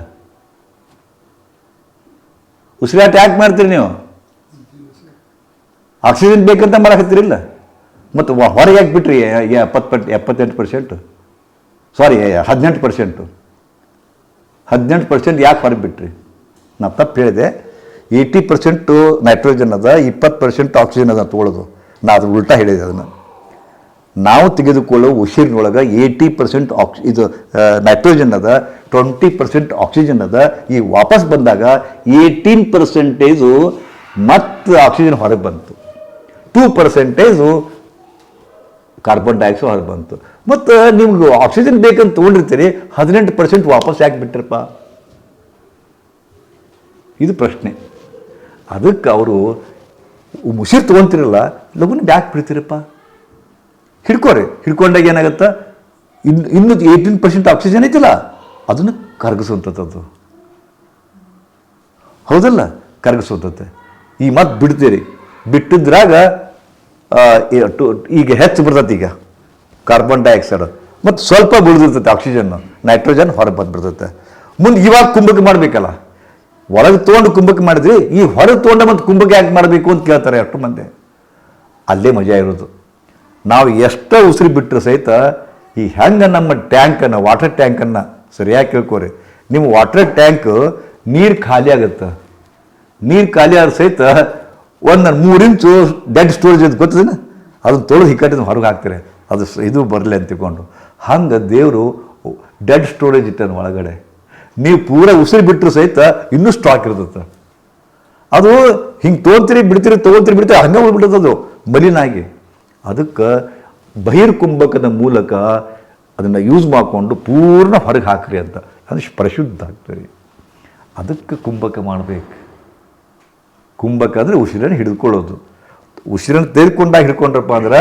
ಉಸಿರಾಟ ಯಾಕೆ ಮಾಡ್ತೀರಿ ನೀವು? ಆಕ್ಸಿಜನ್ ಬೇಕಂತ ಮಾಡಕತ್ತೀರಿಲ್ಲ ಮತ್ತು ಹೊರಗೆ ಹಾಕ್ಬಿಟ್ರಿ ಎಪ್ಪತ್ತು ಪಟ್ ಎಪ್ಪತ್ತೆಂಟು ಪರ್ಸೆಂಟು ಸಾರಿ ಹದಿನೆಂಟು ಪರ್ಸೆಂಟು ಹದಿನೆಂಟು ಪರ್ಸೆಂಟ್ ಯಾಕೆ ಹೊರಗೆ ಬಿಟ್ರಿ? ನಾನು ತಪ್ಪು ಹೇಳಿದೆ. ಏಯ್ಟಿ ಪರ್ಸೆಂಟು ನೈಟ್ರೋಜನ್ ಅದ, ಇಪ್ಪತ್ತು ಪರ್ಸೆಂಟ್ ಆಕ್ಸಿಜನ್ ಅದ ತೊಗೊಳೋದು. ನಾ ಅದು ಉಲ್ಟಾ ಹೇಳಿದೆ ಅದನ್ನು. ನಾವು ತೆಗೆದುಕೊಳ್ಳೋ ಉಸಿರಿನೊಳಗೆ ಏಯ್ಟಿ ಪರ್ಸೆಂಟ್ ಆಕ್ಸಿ ಇದು ನೈಟ್ರೋಜನ್ ಅದ ಟ್ವೆಂಟಿ ಪರ್ಸೆಂಟ್ ಆಕ್ಸಿಜನ್ ಅದ. ಈ ವಾಪಸ್ ಬಂದಾಗ ಏಯ್ಟೀನ್ ಪರ್ಸೆಂಟೇಜು ಮತ್ತು ಆಕ್ಸಿಜನ್ ಹೊರಗೆ ಬಂತು. ಟೂ ಪರ್ಸೆಂಟೇಜು ಕಾರ್ಬನ್ ಡೈಆಕ್ಸೈಡ್ ಹೊರಗೆ ಬಂತು. ಮತ್ತು ನಿಮ್ಗೆ ಆಕ್ಸಿಜನ್ ಬೇಕಂತ ತೊಗೊಂಡಿರ್ತೀರಿ, ಹದಿನೆಂಟು ಪರ್ಸೆಂಟ್ ವಾಪಸ್ ಯಾಕೆ ಬಿಟ್ಟಿರಪ್ಪ ಇದು ಪ್ರಶ್ನೆ. ಅದಕ್ಕೆ ಅವರು ಉಸಿರು ತೊಗೊಂತಿರಲ್ಲ, ಲಗುನ ಬ್ಯಾಕ್ ಬಿಡ್ತೀರಪ್ಪ? ಹಿಡ್ಕೋರಿ. ಹಿಡ್ಕೊಂಡಾಗ ಏನಾಗುತ್ತಾ? ಇನ್ನು ಇನ್ನೂ ಏಯ್ಟೀನ್ ಪರ್ಸೆಂಟ್ ಆಕ್ಸಿಜನ್ ಐತಿಲ್ಲ, ಅದನ್ನು ಕರಗಿಸುವಂಥದ್ದು ಹೌದಲ್ಲ? ಕರಗಿಸುವಂಥದ್ದು ಈ ಮತ್ತೆ ಬಿಡ್ತೀರಿ. ಬಿಟ್ಟಿದ್ರಾಗ ಟು- ಈಗ ಹೆಚ್ಚು ಬರ್ತೈತಿ ಈಗ. ಕಾರ್ಬನ್ ಡೈಆಕ್ಸೈಡ್ ಮತ್ತು ಸ್ವಲ್ಪ ಬಿಡ್ದಿರ್ತೈತೆ ಆಕ್ಸಿಜನ್ ನೈಟ್ರೋಜನ್ ಹೊರಗೆ ಬಂದ್ಬಿಡ್ತೈತೆ. ಮುಂದೆ ಇವಾಗ ಕುಂಭಕ್ಕೆ ಮಾಡಬೇಕಲ್ಲ. ಒಳಗೆ ತೊಗೊಂಡು ಕುಂಭಕ್ಕೆ ಮಾಡಿದ್ರಿ, ಈ ಹೊರಗೆ ತೊಗೊಂಡ ಮತ್ತು ಕುಂಭಕ್ಕೆ ಯಾಕೆ ಮಾಡಬೇಕು ಅಂತ ಕೇಳ್ತಾರೆ ಅಷ್ಟು ಮಂದಿ. ಅಲ್ಲೇ ಮಜಾ ಇರೋದು. ನಾವು ಎಷ್ಟೋ ಉಸಿರು ಬಿಟ್ಟರೆ ಸಹಿತ ಈ ಹೆಂಗೆ ನಮ್ಮ ಟ್ಯಾಂಕನ್ನು ವಾಟರ್ ಟ್ಯಾಂಕನ್ನು ಸರಿಯಾಗಿ ಕೇಳ್ಕೋರಿ. ನಿಮ್ಮ ವಾಟರ್ ಟ್ಯಾಂಕ್ ನೀರು ಖಾಲಿ ಆಗುತ್ತೆ. ನೀರು ಖಾಲಿ ಆದ ಸಹಿತ ಒಂದು ಮೂರು ಇಂಚು ಡೆಡ್ ಸ್ಟೋರೇಜ್ ಅಂತ ಗೊತ್ತದೇನು? ಅದನ್ನು ತೊಳೆದು ಹಿಕ್ಕಟ್ಟಿನ ಹೊರಗೆ ಹಾಕ್ತಾರೆ. ಅದು ಇದು ಬರಲಿ ಅಂತ ತಿಳ್ಕೊಂಡು. ಹಂಗೆ ದೇವರು ಡೆಡ್ ಸ್ಟೋರೇಜ್ ಇಟ್ಟನು ಒಳಗಡೆ. ನೀವು ಪೂರ ಉಸಿರು ಬಿಟ್ಟರು ಸಹಿತ ಇನ್ನೂ ಸ್ಟಾಕ್ ಇರ್ತದೆ ಅದು ಹಿಂಗೆ ತೊಗೊಳ್ತೀರಿ ಬಿಡ್ತೀರಿ ತೊಗೊಳ್ತೀರಿ ಬಿಡ್ತೀರಿ, ಹಂಗೆ ಅದು ಮಲಿನಾಗಿ. ಅದಕ್ಕೆ ಬಹಿರ್ಕುಂಭಕದ ಮೂಲಕ ಅದನ್ನು ಯೂಸ್ ಮಾಡಿಕೊಂಡು ಪೂರ್ಣ ಹೊರಗೆ ಹಾಕ್ರಿ ಅಂತ. ಅದು ಪರಿಶುದ್ಧ ಆಗ್ತದೆ. ಅದಕ್ಕೆ ಕುಂಭಕ ಮಾಡಬೇಕು. ಕುಂಭಕ ಉಸಿರನ್ನು ಹಿಡಿದುಕೊಳ್ಳೋದು. ಉಸಿರನ್ನು ತೆಗೆದುಕೊಂಡಾಗ ಹಿಡ್ಕೊಂಡ್ರಪ್ಪ ಅಂದ್ರೆ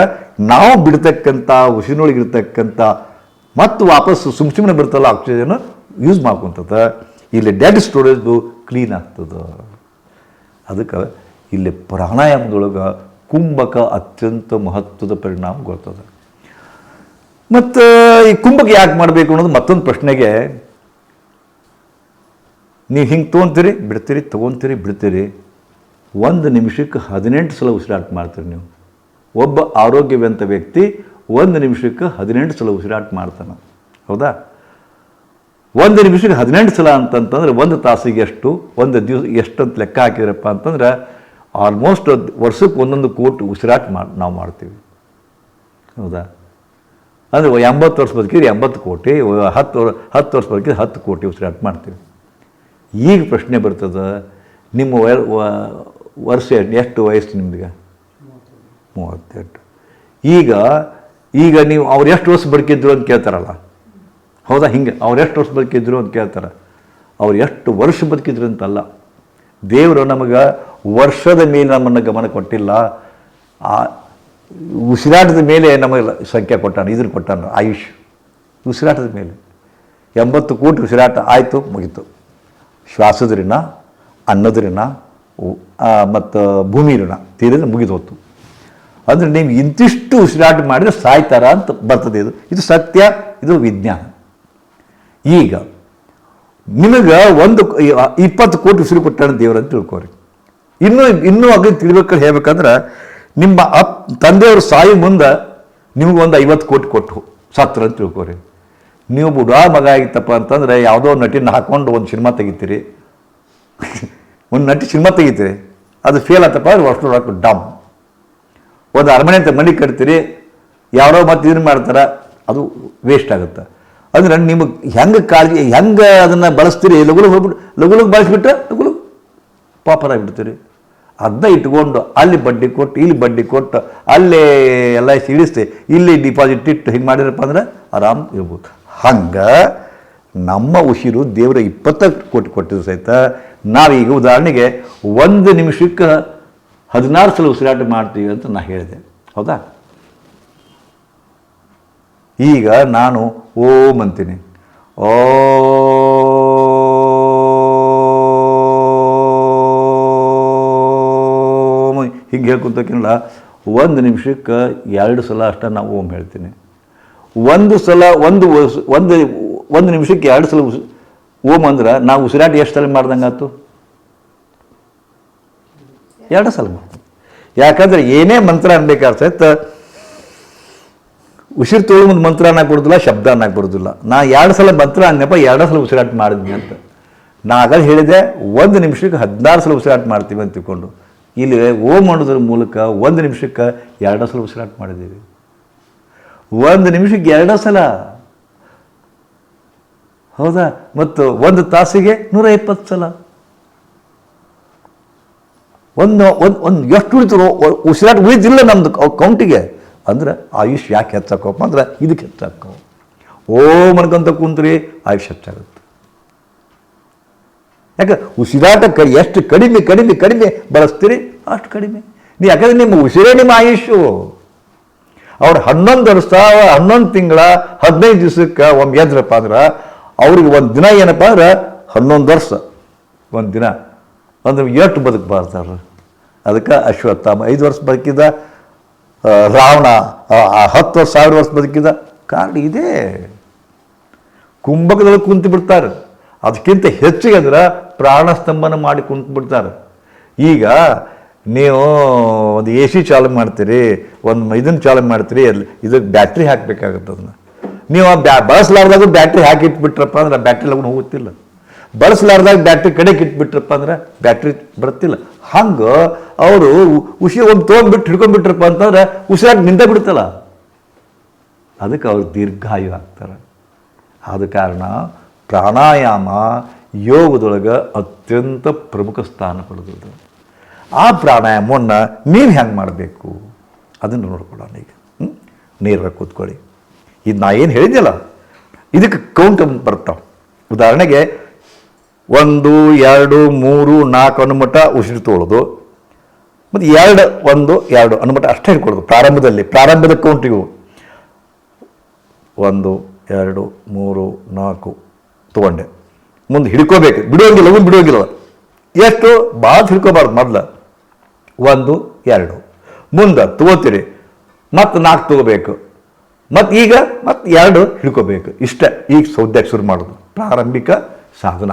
ನಾವು ಬಿಡ್ತಕ್ಕಂಥ, ಉಸಿರಿನೊಳಗೆ ಇರ್ತಕ್ಕಂಥ ಮತ್ತು ವಾಪಸ್ಸು ಸುಮ್ ಸುಮ್ಮನೆ ಬರ್ತಲ್ಲ ಆಕ್ಸಿಜನ್ ಯೂಸ್ ಮಾಡ್ಕೊತದ. ಇಲ್ಲಿ ಡೆಡ್ ಸ್ಟೋರೇಜ್ದು ಕ್ಲೀನ್ ಆಗ್ತದೆ. ಅದಕ್ಕೆ ಇಲ್ಲಿ ಪ್ರಾಣಾಯಾಮದೊಳಗೆ ಕುಂಭಕ ಅತ್ಯಂತ ಮಹತ್ವದ ಪರಿಣಾಮ ಗೊತ್ತದೆ ಮತ್ತು ಈ ಕುಂಭಕ ಯಾಕೆ ಮಾಡಬೇಕು ಅನ್ನೋದು ಮತ್ತೊಂದು ಪ್ರಶ್ನೆಗೆ ನೀವು ಹಿಂಗೆ ತೊಗೊತೀರಿ, ಬಿಡ್ತೀರಿ ತೊಗೊತೀರಿ, ಬಿಡ್ತೀರಿ. ಒಂದು ನಿಮಿಷಕ್ಕೆ ಹದಿನೆಂಟು ಸಲ ಉಸಿರಾಟ ಮಾಡ್ತೀರಿ ನೀವು. ಒಬ್ಬ ಆರೋಗ್ಯವಂತ ವ್ಯಕ್ತಿ ಒಂದು ನಿಮಿಷಕ್ಕೆ ಹದಿನೆಂಟು ಸಲ ಉಸಿರಾಟ ಮಾಡ್ತಾನೆ. ಹೌದಾ? ಒಂದು ನಿಮಿಷಕ್ಕೆ ಹದಿನೆಂಟು ಸಲ ಅಂತಂತಂದ್ರೆ ಒಂದು ತಾಸಿಗೆ ಎಷ್ಟು, ಒಂದು ದಿವಸ ಎಷ್ಟು ಅಂತ ಲೆಕ್ಕ ಹಾಕಿದ್ರಪ್ಪ ಅಂತಂದ್ರೆ ಆಲ್ಮೋಸ್ಟ್ ವರ್ಷಕ್ಕೆ ಒಂದೊಂದು ಕೋಟಿ ಉಸಿರಾಟ ಮಾಡಿ, ನಾವು ಮಾಡ್ತೀವಿ. ಹೌದಾ? ಅಂದರೆ ಎಂಬತ್ತು ವರ್ಷ ಬದುಕಿದ್ರೆ ಎಂಬತ್ತು ಕೋಟಿ ಹತ್ತು ಹತ್ತು ವರ್ಷ ಬದುಕಿದ್ರೆ ಹತ್ತು ಕೋಟಿ ಉಸಿರಾಟ ಮಾಡ್ತೀವಿ. ಈಗ ಪ್ರಶ್ನೆ ಬರ್ತದೆ, ನಿಮ್ಮ ವರ್ಷ ಎಷ್ಟು ವಯಸ್ಸು ನಿಮ್ಗೆ ಮೂವತ್ತೆಂಟು. ಈಗ ಈಗ ನೀವು ಅವ್ರು ಎಷ್ಟು ವರ್ಷ ಬದುಕಿದ್ರು ಅಂತ ಕೇಳ್ತಾರಲ್ಲ? ಹೌದಾ? ಹಿಂಗೆ, ಅವ್ರು ಎಷ್ಟು ವರ್ಷ ಬದುಕಿದ್ರು ಅಂತ ಕೇಳ್ತಾರೆ. ಅವ್ರು ಎಷ್ಟು ವರ್ಷ ಬದುಕಿದ್ರು ಅಂತಲ್ಲ. ದೇವರು ನಮಗೆ ವರ್ಷದ ಮೇಲೆ ನಮ್ಮನ್ನು ಗಮನ ಕೊಟ್ಟಿಲ್ಲ. ಆ, ಉಸಿರಾಟದ ಮೇಲೆ ನಮಗೆ ಸಂಖ್ಯೆ ಕೊಟ್ಟಾನ ಇದನ್ನು ಕೊಟ್ಟಾನ, ಆಯುಷ್. ಉಸಿರಾಟದ ಮೇಲೆ. ಎಂಬತ್ತು ಕೋಟಿ ಉಸಿರಾಟ ಆಯಿತು, ಮುಗೀತು. ಶ್ವಾಸದ್ರಿನ, ಅನ್ನದ್ರಿನ ಮತ್ತು ಭೂಮಿ ಋಣ ತೀರಿದ್ರೆ ಮುಗಿದು ಹೋತು. ಅಂದರೆ ನೀವು ಇಂತಿಷ್ಟು ಉಸಿರಾಟ ಮಾಡಿದರೆ ಸಾಯ್ತಾರ ಅಂತ ಬರ್ತದೆ ಇದು. ಇದು ಸತ್ಯ, ಇದು ವಿಜ್ಞಾನ. ಈಗ, ನಿಮಗೆ ಒಂದು ಇಪ್ಪತ್ತು ಕೋಟಿ ಉಸಿರು ಕೊಟ್ಟಾನ ದೇವರು ಅಂತ ತಿಳ್ಕೊರಿ. ಇನ್ನೂ ಇನ್ನೂ ಅಗ್ನಿ ತಿಳ್ಬೇಕಾದ್ರೆ ಹೇಳ್ಬೇಕಂದ್ರೆ, ನಿಮ್ಮ ಅಪ್, ತಂದೆಯವರು ಸಾಯಿ ಮುಂದೆ ಒಂದು ಐವತ್ತು ಕೋಟಿ ಕೊಟ್ಟು ಸತ್ರ ಅಂತ ತಿಳ್ಕೊರಿ. ನೀವು ಬುಡ ಮಗ ಆಗಿತ್ತಪ್ಪ ಅಂತಂದ್ರೆ ಯಾವುದೋ ನಟಿನ ಹಾಕ್ಕೊಂಡು ಒಂದು ಸಿನಿಮಾ ತೆಗಿತೀರಿ. ಒಂದು ನಟಿ ಸಿನಿಮಾ ತೆಗಿತೀರಿ, ಅದು ಫೇಲ್ ಆತಪ್ಪ ಅಂದ್ರೆ ಅಷ್ಟು ರೊಕ್ಕ ಡಮ್ ಒಂದು ಅರಮನೆ ಅಂತ ಮನೆ ಕಟ್ತೀರಿ, ಯಾರೋ ಮತ್ತೆ ಇದನ್ನು ಮಾಡ್ತಾರೆ, ಅದು ವೇಸ್ಟ್ ಆಗುತ್ತೆ. ಅಂದ್ರೆ ನಿಮಗೆ ಹೆಂಗೆ ಕಾಳಜಿ, ಹೆಂಗೆ ಅದನ್ನು ಬಳಸ್ತೀರಿ ಲಗುಲು ಹೋಗ್ಬಿಟ್ಟು ಲಗುಲಿಗೆ ಬಳಸಿಬಿಟ್ರೆ ಲಗುಲು ಪಾಪರಾಗ್ಬಿಡ್ತೀರಿ ಅದನ್ನ ಇಟ್ಕೊಂಡು ಅಲ್ಲಿ ಬಡ್ಡಿ ಕೊಟ್ಟು, ಇಲ್ಲಿ ಬಡ್ಡಿ ಕೊಟ್ಟು, ಅಲ್ಲೇ ಎಲ್ಲ ಇಳಿಸಿ ಇಲ್ಲಿ ಡಿಪಾಸಿಟ್ ಇಟ್ಟು ಹಿಂಗೆ ಮಾಡಿರಪ್ಪ ಅಂದ್ರೆ ಆರಾಮ್ ಇರ್ಬೋದು. ಹಂಗೆ ನಮ್ಮ ಉಸಿರು ದೇವರ ಇಪ್ಪತ್ತು ಕೋಟಿ ಕೊಟ್ಟಿದ್ರು ಸಹಿತ ನಾವೀಗ ಉದಾಹರಣೆಗೆ ಒಂದು ನಿಮಿಷಕ್ಕೆ ಹದಿನಾರು ಸಲ ಉಸಿರಾಟ ಮಾಡ್ತೀವಿ ಅಂತ ನಾನು ಹೇಳಿದೆ. ಹೌದಾ? ಈಗ ನಾನು ಓಂ ಅಂತೀನಿ. ಓ ಹಿಂಗೆ ಹೇಳ್ಕೊಂತಕ್ಕಿಲ್ಲ ಒಂದು ನಿಮಿಷಕ್ಕೆ ಎರಡು ಸಲ ಅಷ್ಟ ನಾವು ಓಂ ಹೇಳ್ತೀನಿ. ಒಂದು ಸಲ, ಒಂದು ಒಂದು ಒಂದು ನಿಮಿಷಕ್ಕೆ ಎರಡು ಸಲ ಉಸ್ ಓಂ ಅಂದ್ರೆ ನಾವು ಉಸಿರಾಟ ಎಷ್ಟು ಸಲ ಮಾಡ್ದಂಗಾತು ಎರಡು ಸಲ ಯಾಕಂದ್ರೆ ಏನೇ ಮಂತ್ರ ಅನ್ಬೇಕಾದ್ರೆ ಸಹಿತ ಉಸಿರು ತೊಗೊಳ್ಳೋ ಮುಂದೆ ಮಂತ್ರ ಅನ್ನಕ್ಕೆ ಬರೋದಿಲ್ಲ, ಶಬ್ದ ಅನ್ನಕ್ಕೆ ನಾ ಎರಡು ಸಲ ಮಂತ್ರ ಅನ್ನಪ್ಪ ಎರಡು ಸಲ ಉಸಿರಾಟ ಮಾಡಿದ್ನಿ ಅಂತ. ನಾ ಆಗ ಹೇಳಿದೆ, ಒಂದು ನಿಮಿಷಕ್ಕೆ ಹದಿನಾರು ಸಲ ಉಸಿರಾಟ ಮಾಡ್ತೀವಿ ಅಂತ ತಿಳ್ಕೊಂಡು. ಇಲ್ಲಿ ಓಂ ಮಾಡೋದ್ರ ಮೂಲಕ ಒಂದು ನಿಮಿಷಕ್ಕೆ ಎರಡು ಸಲ ಉಸಿರಾಟ ಮಾಡಿದ್ದೀವಿ. ಒಂದು ನಿಮಿಷಕ್ಕೆ ಎರಡು ಸಲ. ಹೌದಾ? ಮತ್ತು ಒಂದು ತಾಸಿಗೆ ನೂರ ಇಪ್ಪತ್ತು ಸಲ. ಒಂದು ಒಂದು ಒಂದು ಎಷ್ಟು ಉಳಿತು ಉಸಿರಾಟ ಉಳಿದಿಲ್ಲ ನಮ್ಮದು ಕೌಂಟಿಗೆ. ಅಂದ್ರೆ ಆಯುಷ್ ಯಾಕೆ ಹೆಚ್ಚಾಕೋಪ್ಪ ಅಂದ್ರೆ ಇದಕ್ಕೆ ಹೆಚ್ಚಾಕೋ ಓ ಮನ್ಕೊಂತ ಕುಂತ್ರಿ ಆಯುಷ್ ಹೆಚ್ಚಾಗುತ್ತೆ. ಯಾಕೆ? ಉಸಿರಾಟ ಕ ಎಷ್ಟು ಕಡಿಮೆ ಕಡಿಮೆ ಕಡಿಮೆ ಬಳಸ್ತೀರಿ ಅಷ್ಟು ಕಡಿಮೆ. ನೀ ಯಾಕಂದ್ರೆ ನಿಮ್ಮ ಉಸಿರೇ ನಿಮ್ಮ ಆಯುಷು ಅವ್ರು ಹನ್ನೊಂದು ವರ್ಷ, ಹನ್ನೊಂದು ತಿಂಗಳ, ಹದಿನೈದು ದಿವಸಕ್ಕೆ ಒಮ್ಮೆ ಎದ್ರಪ್ಪ ಅಂದ್ರೆ ಅವ್ರಿಗೆ ಒಂದು ದಿನ ಏನಪ್ಪ ಅಂದ್ರೆ ಹನ್ನೊಂದು ವರ್ಷ ಒಂದು ದಿನ. ಅಂದ್ರೆ ಎಷ್ಟು ಬದುಕಬಾರ್ದಾರ ಅದಕ್ಕೆ ಅಶ್ವತ್ಥಾಮ ಐದು ವರ್ಷ ಬದುಕಿದ ಆ, ರಾವಣ ಹತ್ತು ವರ್ಷ ಸಾವಿರ ವರ್ಷ ಬದುಕಿದ. ಕಾರಣ ಇದೇ. ಕುಂಭಕದಲ್ಲಿ ಕುಂತು ಬಿಡ್ತಾರೆ. ಅದಕ್ಕಿಂತ ಹೆಚ್ಚಿಗೆ ಅಂದ್ರೆ ಪ್ರಾಣಸ್ತಂಭನ ಮಾಡಿ ಕುಂತು ಬಿಡ್ತಾರೆ. ಈಗ ನೀವು ಒಂದು ಎ ಸಿ ಚಾಲನೆ ಮಾಡ್ತೀರಿ ಒಂದು ಇದನ್ನು ಚಾಲು ಮಾಡ್ತೀರಿ ಅಲ್ಲಿ ಇದಕ್ಕೆ ಬ್ಯಾಟ್ರಿ ಹಾಕಬೇಕಾಗತ್ತೆ ಅದನ್ನ. ನೀವು ಆ ಬ್ಯಾ ಬಳಸಲಾರ್ದಾಗ ಬ್ಯಾಟ್ರಿ ಹಾಕಿ ಇಟ್ಬಿಟ್ರಪ್ಪ ಅಂದ್ರೆ ಬ್ಯಾಟ್ರಿ ಲಗ್ನ ಹೋಗುತ್ತಿಲ್ಲ. ಬಳಸಲಾರ್ದಾಗ ಬ್ಯಾಟ್ರಿ ಕಡೆಗೆ ಇಟ್ಬಿಟ್ರಪ್ಪ ಅಂದ್ರೆ ಬ್ಯಾಟ್ರಿ ಬರುತ್ತಿಲ್ಲ ಹಂಗೆ ಅವರು ಉಸಿ ಒಂದು ತೊಗೊಂಡ್ಬಿಟ್ಟು ಹಿಡ್ಕೊಂಡ್ಬಿಟ್ರಪ್ಪ ಅಂತಂದ್ರೆ ಉಸಿರಾಗಿ ನಿಂತ ಬಿಡ್ತಲ್ಲ ಅದಕ್ಕೆ ಅವ್ರು ದೀರ್ಘಾಯು ಆಗ್ತಾರೆ. ಆದ ಕಾರಣ ಪ್ರಾಣಾಯಾಮ ಯೋಗದೊಳಗೆ ಅತ್ಯಂತ ಪ್ರಮುಖ ಸ್ಥಾನ ಪಡೆದದ್ದು. ಆ ಪ್ರಾಣಾಯಾಮವನ್ನು ನೀವು ಹೆಂಗೆ ಮಾಡಬೇಕು? ಅದನ್ನು ನೋಡ್ಕೊಳ್ಳೋಣ ಈಗ. ಹ್ಞೂ ನೇರವಾಗಿ ಕೂತ್ಕೊಳ್ಳಿ. ಇದು ನಾ ಏನು ಹೇಳಿದ್ನಲ್ಲ ಇದಕ್ಕೆ ಕೌಂಟ್ ಬರ್ತಾವೆ ಉದಾಹರಣೆಗೆ, ಒಂದು, ಎರಡು, ಮೂರು, ನಾಲ್ಕು ಅನುಮಟ ಉಸಿರು ತೋಳೋದು. ಮತ್ತು ಎರಡು, ಒಂದು, ಎರಡು ಅನುಮಟ ಅಷ್ಟೇ ಹೇಳ್ಕೊಡೋದು ಪ್ರಾರಂಭದಲ್ಲಿ. ಪ್ರಾರಂಭದ ಕೌಂಟಿಗೂ ಒಂದು, ಎರಡು, ಮೂರು, ನಾಲ್ಕು ತೊಗೊಂಡೆ. ಮುಂದೆ ಹಿಡ್ಕೋಬೇಕು. ಬಿಡೋಂಗಿಲ್ಲ ಒಂದು ಬಿಡೋಂಗಿಲ್ಲ ಎಷ್ಟು? ಭಾಳ ಹಿಡ್ಕೋಬಾರ್ದು ಮೊದಲು. ಒಂದು, ಎರಡು. ಮುಂದೆ ತಗೋತೀರಿ. ಮತ್ತು ನಾಲ್ಕು ತಗೋಬೇಕು. ಮತ್ತು ಈಗ ಮತ್ತು ಎರಡು ಹಿಡ್ಕೋಬೇಕು. ಇಷ್ಟ. ಈಗ ಸೌದ್ಯಕ್ಕೆ ಶುರು ಮಾಡೋದು. ಪ್ರಾರಂಭಿಕ ಸಾಧನ.